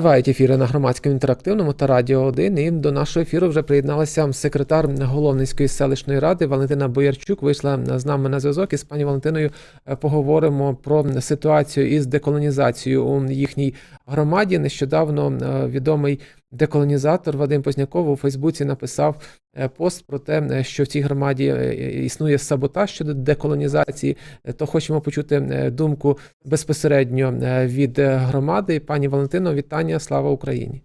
Тривають ефіри на громадському інтерактивному та радіо 1. І до нашого ефіру вже приєдналася секретар Головницької селищної ради Валентина Боярчук. Вийшла з нами на зв'язок і з пані Валентиною е, поговоримо про ситуацію із деколонізацією у їхній громаді. Нещодавно е, відомий деколонізатор Вадим Позняков у Фейсбуці написав е, пост про те, е, що в цій громаді існує саботаж щодо деколонізації. То хочемо почути думку безпосередньо від громади. Пані Валентино, вітання, слава Україні.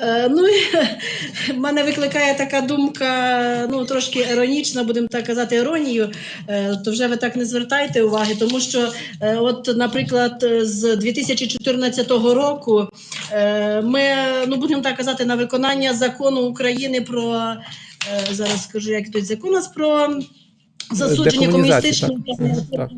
Е, Ну, в мене викликає така думка, ну трошки іронічна, будемо так казати, іронію. Е, То вже ви так не звертайте уваги, тому що, е, от, наприклад, з 2014 року ми, ну будемо так казати, на виконання закону України про зараз скажу, як тут закон у нас про засудження так.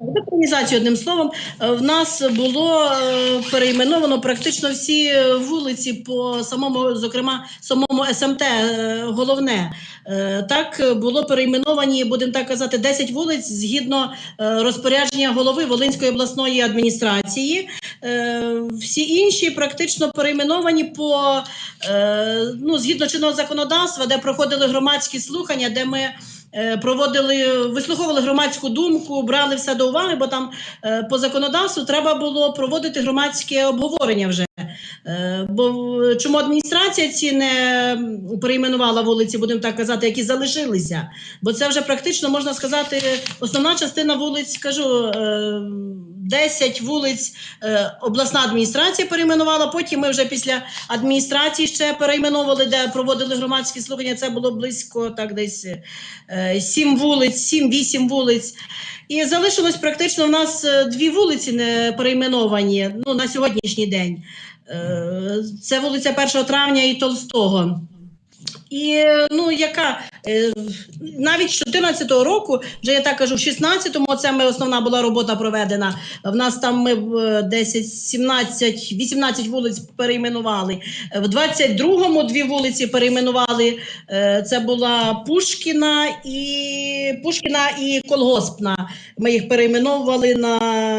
Декомунізацію, одним словом, е, в нас було е, перейменовано практично всі вулиці по самому, зокрема, самому СМТ, е, головне. Е, Так е, було перейменовані, будемо так казати, 10 вулиць згідно е, розпорядження голови Волинської обласної адміністрації. Е, Всі інші практично перейменовані по е, ну, згідно чинного законодавства, де проходили громадські слухання, де ми е, проводили, вислуховували громадську думку, брали все до уваги, бо там е, по законодавству треба було проводити громадське обговорення вже. Е, Бо чому адміністрація ці не перейменувала вулиці, будемо так казати, які залишилися? Бо це вже практично можна сказати, основна частина вулиць, кажу, е, 10 вулиць е, обласна адміністрація перейменувала. Потім ми вже після адміністрації ще перейменовували, де проводили громадські слухання. Це було близько так десь е, 7 вулиць, 7-8 вулиць. І залишилось практично в нас е, дві вулиці не перейменовані ну, на сьогоднішній день. Е, Це вулиця 1 травня і Толстого. І ну яка е, навіть з 14-го року, вже я так кажу, в 16-му це ми основна була робота проведена. В нас там ми е, 10, 17, 18 вулиць перейменували. В 22-му дві вулиці перейменували. Е, Це була Пушкіна і Пушкіна і Колгоспна. Ми їх перейменовували на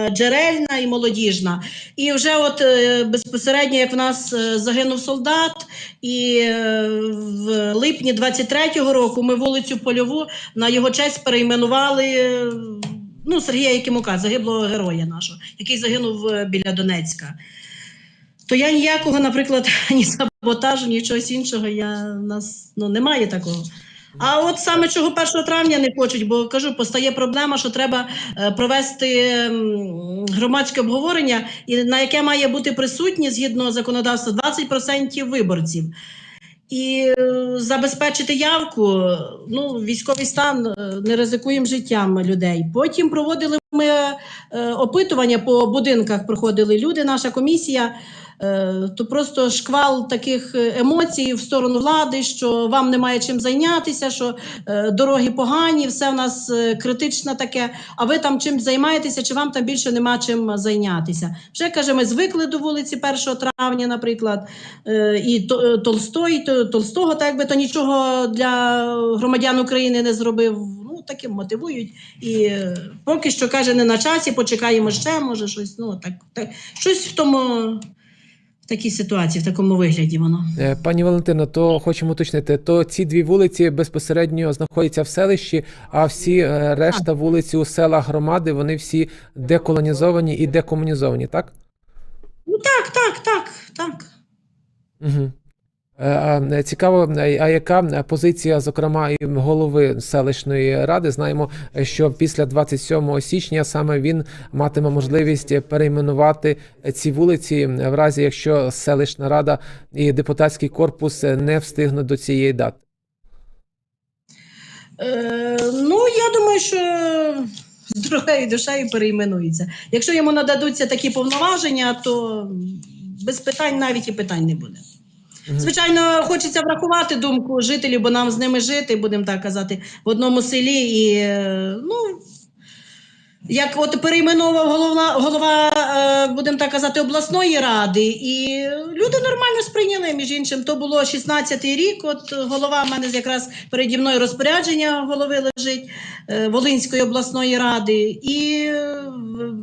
Джерельна і Молодіжна. І вже от е, безпосередньо, як в нас е, загинув солдат, і е, в липні 23-го року ми вулицю Польову на його честь перейменували. Ну, Сергія Якимука, загиблого героя нашого, який загинув біля Донецька. То я ніякого, наприклад, ні саботажу, ні чогось іншого, я нас ну, немає такого. А от саме чого 1 травня не хочуть, бо кажу, постає проблема, що треба е, провести громадське обговорення, на яке має бути присутні згідно законодавства 20% виборців. І е, забезпечити явку, ну, військовий стан е, не ризикуємо життям людей. Потім проводили ми е, опитування по будинках, проходили люди, наша комісія. Е, то просто шквал таких е, емоцій в сторону влади, що вам немає чим зайнятися, що дороги погані, все в нас критичне таке. А ви там чим займаєтеся, чи вам там більше нема чим зайнятися? Вже каже, ми звикли до вулиці 1 травня, наприклад, і Толстой, то, Толстого, так би то нічого для громадян України не зробив. Ну таким мотивують. І е, поки що каже, не на часі, почекаємо ще, може щось. Ну так, так щось в тому. В такій ситуації, в такому вигляді воно. Е, Пані Валентино, то хочемо уточнити, то ці дві вулиці безпосередньо знаходяться в селищі, а всі е, решта вулиці у селах громади вони всі деколонізовані і декомунізовані, так? Ну так, так, так, так. Угу. Цікаво, е, а яка позиція, зокрема, і голови селищної ради? Знаємо, е, що після 27 січня саме він матиме можливість перейменувати ці вулиці е, в разі, якщо селищна рада і депутатський корпус е, не встигнуть до цієї дати. Е, ну, я думаю, що з другою душею перейменується. Якщо йому нададуться такі повноваження, то без питань навіть і питань не буде. Звичайно, хочеться врахувати думку жителів, бо нам з ними жити, будемо так казати, в одному селі. І ну, як от перейменував голова, голова е, будемо так казати, обласної ради, і люди нормально сприйняли. Між іншим, то було 16-й рік. От голова в мене якраз переді мною розпорядження голови лежить е, Волинської обласної ради. І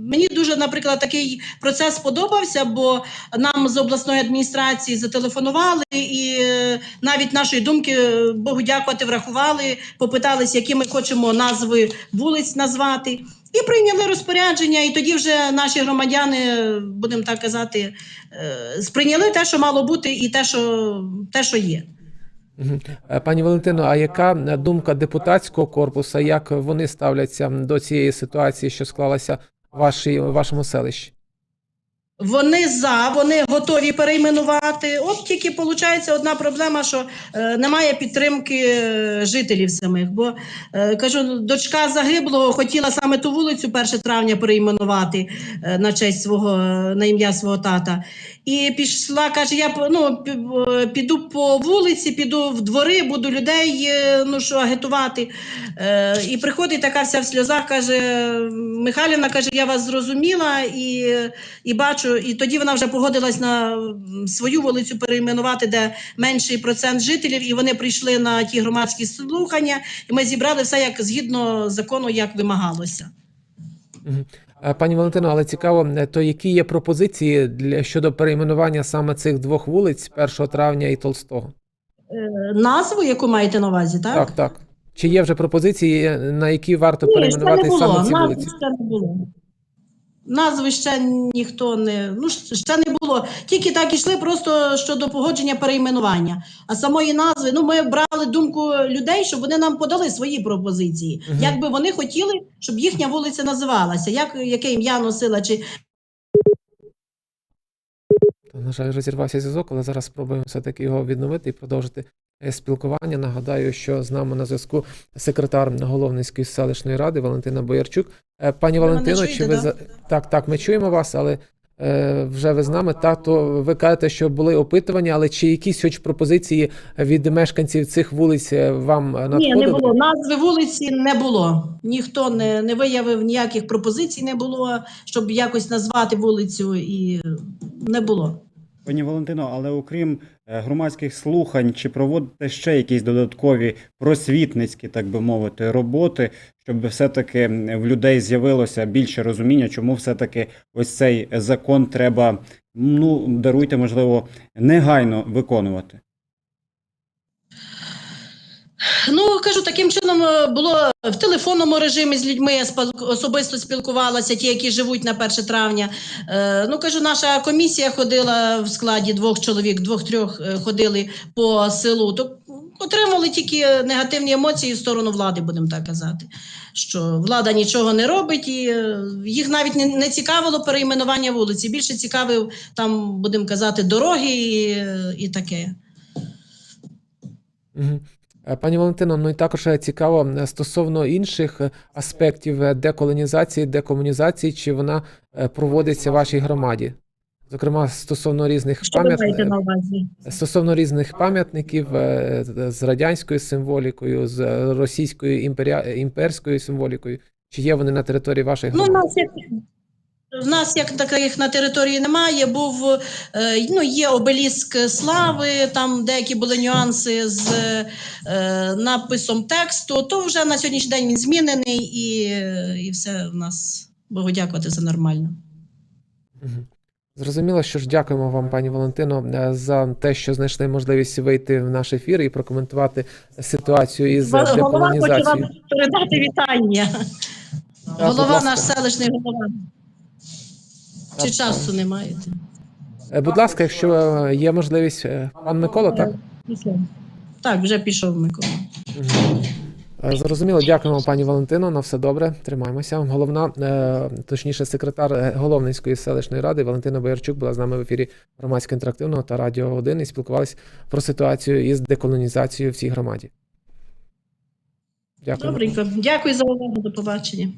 Мені дуже, наприклад, такий процес сподобався, бо нам з обласної адміністрації зателефонували і е, навіть нашої думки, е, Богу дякувати, врахували, попитались, які ми хочемо назви вулиць назвати. І прийняли розпорядження, і тоді вже наші громадяни, будемо так казати, е, сприйняли те, що мало бути, і те, що, те, що є. Пані Валентино, а яка думка депутатського корпусу, як вони ставляться до цієї ситуації, що склалася вашій, вашому селищі? Вони за, вони готові перейменувати. От тільки виходить одна проблема, що е, немає підтримки е, жителів самих. Бо е, кажу, дочка загиблого хотіла саме ту вулицю 1 травня перейменувати е, на честь свого е, на ім'я свого тата. І пішла, каже: я ну, піду по вулиці, піду в двори, буду людей е, ну, що, агітувати. Е, і приходить така вся в сльозах, каже: Михайлівна, каже, я вас зрозуміла і і бачу, і тоді вона вже погодилась на свою вулицю перейменувати, де менший процент жителів, і вони прийшли на ті громадські слухання, і ми зібрали все як згідно закону, як вимагалося. Пані Валентино, але цікаво, е, то які є пропозиції для щодо перейменування саме цих двох вулиць 1 травня і Толстого? Е, назву, яку маєте на увазі, так? Так, так. Чи є вже пропозиції, е, на які варто Ні, перейменувати саме ці вулиці? ще не було. Назви ще ніхто не ну ще не було. Тільки так ішли просто щодо погодження перейменування. А самої назви, ну ми брали думку людей, щоб вони нам подали свої пропозиції. Мгм. Як би вони хотіли, щоб їхня вулиця називалася, як яке ім'я носила, чи На жаль, розірвався зв'язок, але зараз спробуємо все-таки його відновити і продовжити спілкування. Нагадаю, що з нами на зв'язку секретар Головницької селищної ради Валентина Боярчук. Е, Пані Валентино, чи ви да? за так, так, ми чуємо вас, але е, вже ви з нами. Так, то ви кажете, що були опитування, але чи якісь хоч пропозиції від мешканців цих вулиць е, вам е, ні, не було. Назви вулиці не було. Ніхто не, не виявив ніяких пропозицій, не було, щоб якось назвати вулицю, і не було. Пані Валентино, але окрім е, громадських слухань, чи проводите ще якісь додаткові просвітницькі, так би мовити, роботи, щоб все-таки в людей з'явилося більше розуміння, чому все-таки ось цей закон треба, ну даруйте, можливо, негайно виконувати? Ну кажу, таким чином е, було в телефонному режимі з людьми. Я особисто спілкувалася, ті, які живуть на 1 травня. Е, ну кажу, наша комісія ходила в складі двох чоловік, двох-трьох е, ходили по селу. То отримали тільки негативні емоції в сторону влади, будемо так казати. Що влада нічого не робить, і їх навіть не, не цікавило перейменування вулиці. Більше цікавив там, будемо казати, дороги і, і таке. Мгм. Е, Пані Валентино, ну і також е, цікаво е, стосовно інших аспектів деколонізації, декомунізації, чи вона проводиться в вашій громаді? Зокрема, стосовно різних пам'ятників, стосовно різних пам'ятників з- радянською символікою, з російською імперською символікою, чи є вони на території вашої Ну, громади? В нас як таких на території немає. Був е, ну, є обеліск слави, там деякі були нюанси з е, написом тексту. То вже на сьогоднішній день він змінений, і, і все в нас Богу дякувати за нормально. Зрозуміло, що ж дякуємо вам, пані Валентино, е, за те, що знайшли можливість вийти в наш ефір і прокоментувати ситуацію із Голова хоче вам передати вітання. будь голова наш селищний голова. Чи часу не маєте? Е, Будь ласка, якщо е, є можливість, е, пан Микола, так? Так, вже пішов Микола. Е, Зрозуміло, дякуємо, пані Валентино. На все добре. Тримаємося. Головна, е, точніше, секретар е, Головницької селищної ради Валентина Боярчук була з нами в ефірі громадсько інтерактивного та радіо 1 і спілкувалися про ситуацію із деколонізацією в цій громаді. Дякую. Добренько. Дякую за увагу. До побачення.